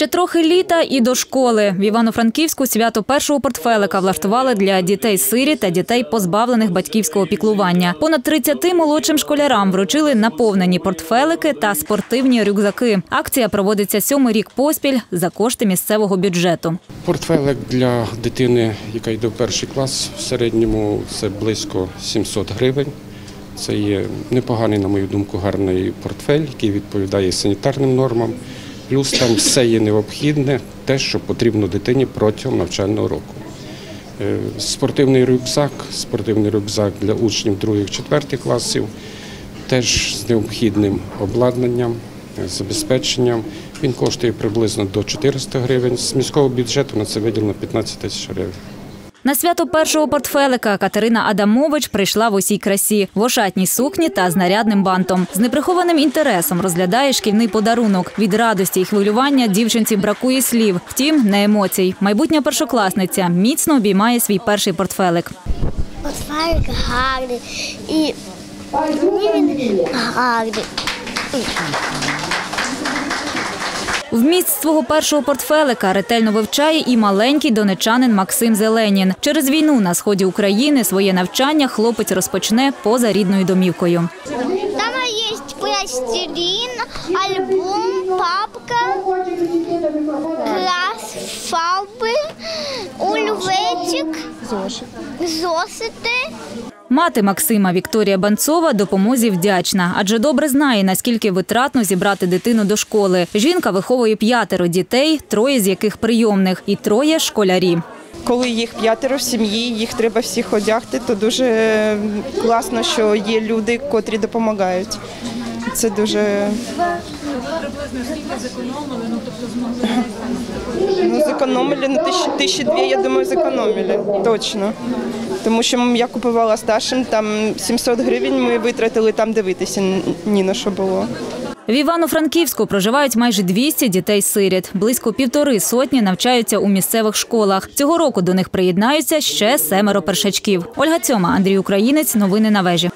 Ще трохи літа і до школи. В Івано-Франківську свято першого портфелика влаштували для дітей-сиріт та дітей, позбавлених батьківського піклування. Понад 30 молодшим школярам вручили наповнені портфелики та спортивні рюкзаки. Акція проводиться сьомий рік поспіль за кошти місцевого бюджету. Портфелик для дитини, яка йде в перший клас, в середньому це близько 700 гривень. Це є непоганий, на мою думку, гарний портфель, який відповідає санітарним нормам. Плюс там все є необхідне, те, що потрібно дитині протягом навчального року. Е, Спортивний рюкзак, спортивний рюкзак для учнів 2-4 класів, теж з необхідним обладнанням, е, забезпеченням. Він коштує приблизно до 400 гривень. З міського бюджету на це виділено 15 тисяч гривень. На свято першого портфелика Катерина Адамович прийшла в усій красі, в ошатній сукні та з нарядним бантом. З неприхованим інтересом розглядає шкільний подарунок. Від радості і хвилювання дівчинці бракує слів. Втім, не емоцій. Майбутня першокласниця міцно обіймає свій перший портфелик. Портфелик гарний і мені він гарний. Вміст свого першого портфелика ретельно вивчає і маленький донечанин Максим Зеленін. Через війну на сході України своє навчання хлопець розпочне поза рідною домівкою. Там є пластилін, альбом, папка, клас, фарби, ульветик, зошити. Мати Максима Вікторія Банцова допомозі вдячна, адже добре знає, наскільки витратно зібрати дитину до школи. Жінка виховує п'ятеро дітей, троє з яких прийомних, і троє школярі. Коли їх п'ятеро в сім'ї, їх треба всіх одягти, то дуже класно, що є люди, котрі допомагають. Це дуже ну, зекономили, ну тисячі, тисячі дві, я думаю, зекономили, точно. Тому що я купувала старшим, там 700 гривень ми витратили там дивитися, ні на що було. В Івано-Франківську проживають майже 200 дітей-сиріт. Близько півтори сотні навчаються у місцевих школах. Цього року до них приєднаються ще семеро першачків. Ольга Цьома, Андрій Українець. Новини на вежі.